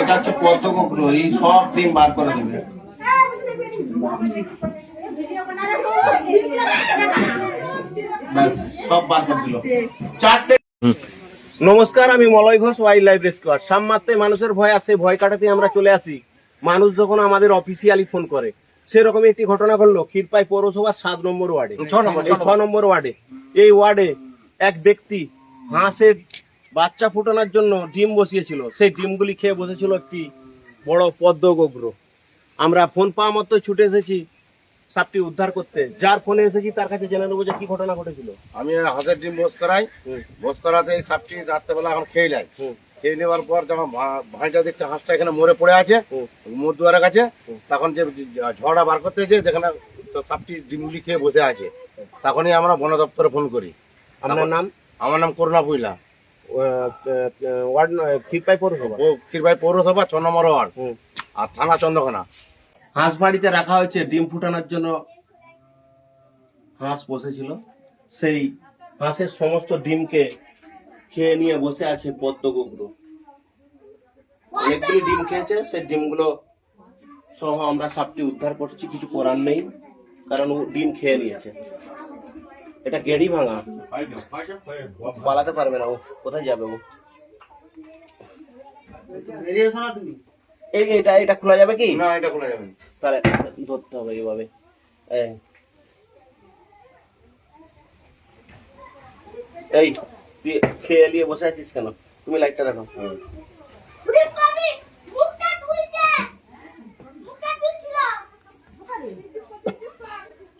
এটা হচ্ছে পদ্ম কুকুর এই সব ডিম বার করে দিবে। ব্যাস সব বার করে দিল। চারটে নমস্কার আমি Malay Ghosh wild life rescuer সামমাত্রে মানুষের ভয় আছে ভয় কাটাতে আমরা চলে আসি। মানুষ যখন আমাদের অফিসিয়ালি ফোন করে সেরকম একটি ঘটনা ঘটলো ক্ষীরপাই পৌরসভার সাত নম্বর ওয়ার্ডে। ছ নম্বর, ছ নম্বর ওয়ার্ডে এই ওয়ার্ডে এক ব্যক্তি হাঁসের বাচ্চা ফুটানোর জন্য ডিম বসিয়েছিল। সেই ডিমগুলি খেয়ে বসেছিল একটি বড় পদ্ম গোগ্র আমরা ফোন পাওয়া মতো ছুটে এসেছি সাপটি উদ্ধার করতে। যার ফোনে এসেছি তার কাছে জেনে নেব যে কি ঘটনা ঘটেছিল। আমি হাঁসের ডিম বোস করাই। বোস করাতে এই সাপটি রাত্রেবেলা এখন খেয়ে নেয়। খেয়ে নেওয়ার পর যখন ভাইটা দেখছে হাঁসটা এখানে মরে পড়ে আছে। মোর দুয়ারের কাছে তখন যে ঝড়া বার করতে যে যেখানে তো সাপটি ডিমগুলি খেয়ে বসে আছে তখনই আমরা বন দপ্তরে ফোন করি। আমার নাম? আমার নাম করুণা পুইলা ওয়ার্ড ক্ষীরপাই পৌরসভা? ও ক্ষীরভাই পৌরসভা ছ নম্বর ওয়ার্ড। হুম। আর থানা চন্দ্রকোনা। হাঁস বাড়িতে রাখা হয়েছে ডিম ফুটানোর জন্য হাঁস বসেছিল। সেই হাঁসের সমস্ত ডিমকে খেয়ে নিয়ে বসে আছে পদ্ম কুকুর। অনেকগুলি ডিম খেয়েছে সেই ডিমগুলো সহ আমরা সাপটি উদ্ধার করছি কিছু করার নেই কারণ ও ডিম খেয়ে নিয়েছে। এটা গেড়ি ভাঙা। পালাতে পারবে না ও। কোথায় যাবে ও? এই এটা এটা খোলা যাবে কি? না এটা খোলা যাবে তাহলে ধরতে হবে এইভাবে এই। এই তুই খেয়ে নিয়ে বসে আছিস কেন? তুমি লাইটটা দেখো রাখি দেবো, রাখি দেবো।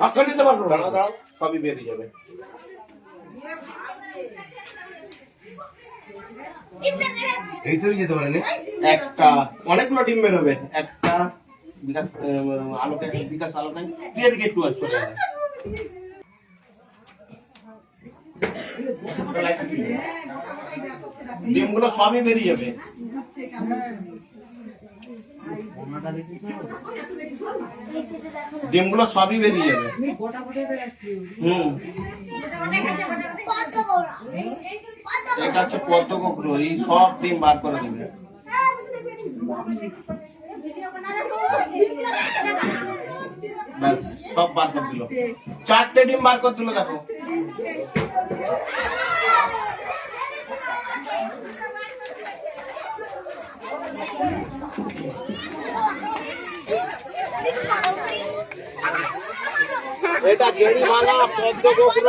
ফাঁকা নিতে পারব দাঁড়াও দাঁড়াও সবই বেরিয়ে যাবে। যেতে পারেনি। একটা অনেকগুলো ডিম বেরোবে। একটা বিকাশ আলোকে বিকাশ আলোকে। তুই এদিকে একটু সরে ডিমগুলো সবই বেরিয়ে যাবে। ডিমগুলো সবই বেরিয়ে যাবে। হুম। এটা হচ্ছে পদ্ম কুকুর এই সব ডিম বার করে দিবে। ব্যাস সব বার করে দিল। চারটে ডিম বার করে দিল দেখো। এটা গেড়ি ভাঙা পদ্ম গোগ্র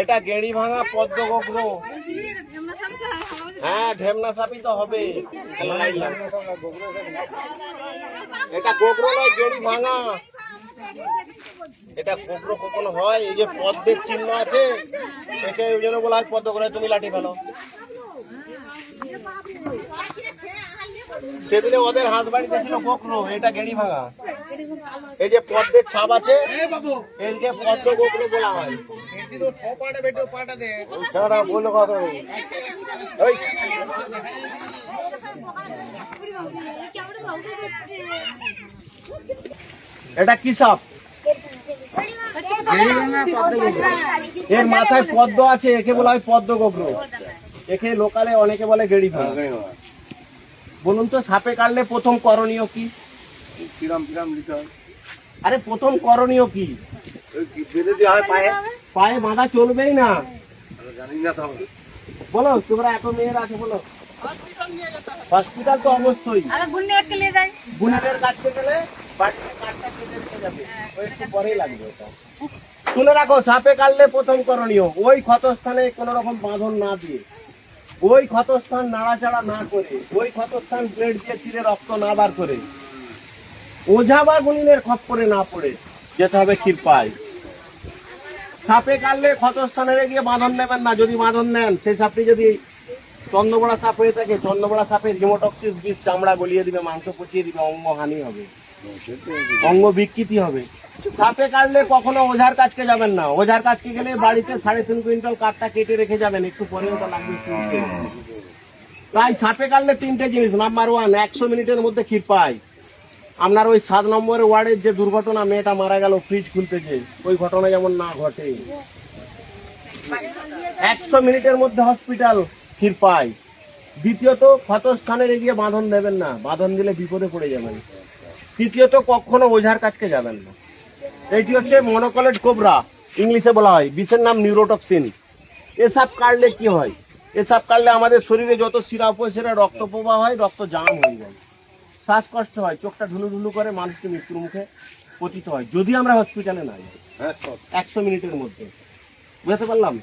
এটা গেড়ি ভাঙা পদ্ম গোগ্র হ্যাঁ ঢেমনা সাপি তো হবে। এটা গোগ্র নয়, গেড়ি ভাঙা। এটা গোগ্র কখনো হয়, এই যে পদ্মের চিহ্ন আছে, একে ওই জন্য বলা হয় পদ্ম করে তুমি লাঠি ফেলো। সেদিনে ওদের হাঁস বাড়িতে ছিল গোগ্র এটা গেড়ি ভাঙা। এই যে পদ্মের ছাপ আছে এইকে পদ্ম গোগ্র বলা হয়। এটা কি সাপ? এর মাথায় পদ্ম আছে, একে বলা হয় পদ্ম গোগ্র একে লোকালে অনেকে বলে গেড়ি বলুন তো, সাপে কাটলে প্রথম করণীয় কি? শ্রীরাম ফিরাম দিতে হয়। আরে প্রথম করণীয় কি? বেঁধে দেওয়া হয় পায়ে? পায়ে বাঁধা চলবেই না। জানি না তাহলে। বলো তোমরা এত মেয়ের আছে বলো। হসপিটাল তো অবশ্যই। গুণের কাছতে গেলে শুনে রাখো সাপে কাটলে প্রথম করণীয়। ওই ক্ষতস্থানে কোনো রকম বাঁধন না দিয়ে। ওই ক্ষতস্থান নাড়াচাড়া না করে ওই ক্ষতস্থান ব্লেড দিয়ে চিরে রক্ত না বার করে। ওঝা বা গুণিনের খপ্পরে না পড়ে, যেতে হবে ক্ষীরপাই। সাপে কাটলে ক্ষতস্থানে গিয়ে বাঁধন নেবেন না, যদি বাঁধন নেন, সেই সাপটি যদি চন্দ্রবড়া সাপ হয়ে থাকে চন্দ্রবড়া সাপের হিমোটক্সিস বিষ চামড়া গলিয়ে দিবে, মাংস পচিয়ে দিবে, অঙ্গ হানি হবে। অঙ্গ বিকৃতি হবে। সাপে কাটলে কখনো ওঝার কাছকে যাবেন না। ওঝার কাছকে গেলে বাড়িতে সাড়ে তিন কুইন্টাল কাঠটা কেটে রেখে যাবেন, একটু পরে তাই সাপে কাটলে তিনটে জিনিস, নাম্বার ওয়ান একশো মিনিটের মধ্যে ক্ষীর পাই আপনার ওই সাত নম্বরের ওয়ার্ডের যে দুর্ঘটনা, মেয়েটা মারা গেল ফ্রিজ খুলতে যে ওই ঘটনা যেমন না ঘটে। একশো মিনিটের মধ্যে হসপিটাল ক্ষীর পাই দ্বিতীয়ত, ক্ষতস্থানের এগিয়ে বাঁধন দেবেন না। বাঁধন দিলে বিপদে পড়ে যাবেন। তৃতীয়ত, কখনো ওঝার কাছকে যাবেন না। এইটি হচ্ছে মনোকলেট কোবরা ইংলিশে বলা হয় বিষের নাম নিউরোটক্সিন এসব কাটলে কি হয়? এসব কাটলে আমাদের শরীরে যত শিরা উপশিরা রক্ত প্রবাহ হয়, রক্ত জাম হয়ে যায়। শ্বাসকষ্ট হয় চোখটা ঢুলু ঢুলু করে মানুষকে মৃত্যুর মুখে পতিত হয়। যদি আমরা হসপিটালে না যাই হ্যাঁ একশো মিনিটের মধ্যে। বুঝতে পারলাম?